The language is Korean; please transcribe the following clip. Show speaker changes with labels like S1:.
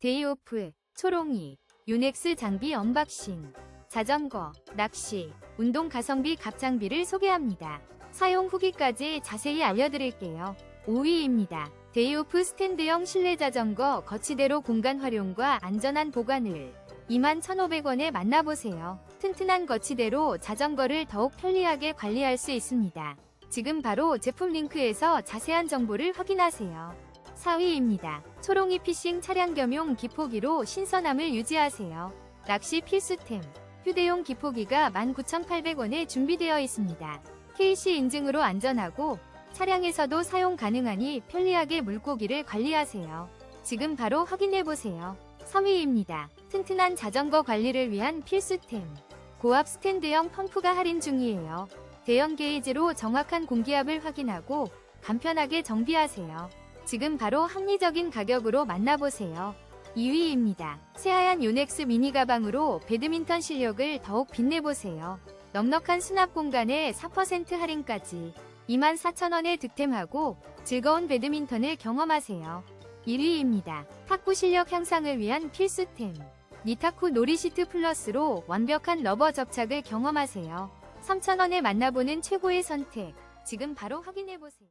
S1: 데이오프, 초롱이, 유넥스 장비 언박싱, 자전거, 낚시, 운동 가성비 갑장비를 소개합니다. 사용 후기까지 자세히 알려드릴게요. 5위입니다. 데이오프 스탠드형 실내 자전거 거치대로 공간 활용과 안전한 보관을 21,500원에 만나보세요. 튼튼한 거치대로 자전거를 더욱 편리하게 관리할 수 있습니다. 지금 바로 제품 링크에서 자세한 정보를 확인하세요. 4위입니다. 초롱이 피싱 차량 겸용 기포기로 신선함을 유지하세요. 낚시 필수템. 휴대용 기포기가 19,800원에 준비되어 있습니다. KC 인증으로 안전하고 차량에서도 사용 가능하니 편리하게 물고기를 관리하세요. 지금 바로 확인해보세요. 3위입니다. 튼튼한 자전거 관리를 위한 필수템. 고압 스탠드형 펌프가 할인 중이에요. 대형 게이지로 정확한 공기압을 확인하고 간편하게 정비하세요. 지금 바로 합리적인 가격으로 만나보세요. 2위입니다. 새하얀 요넥스 미니 가방으로 배드민턴 실력을 더욱 빛내보세요. 넉넉한 수납 공간에 4% 할인까지 24,000원에 득템하고 즐거운 배드민턴을 경험하세요. 1위입니다. 탁구 실력 향상을 위한 필수템. 니타쿠 놀이시트 플러스로 완벽한 러버 접착을 경험하세요. 3,000원에 만나보는 최고의 선택. 지금 바로 확인해보세요.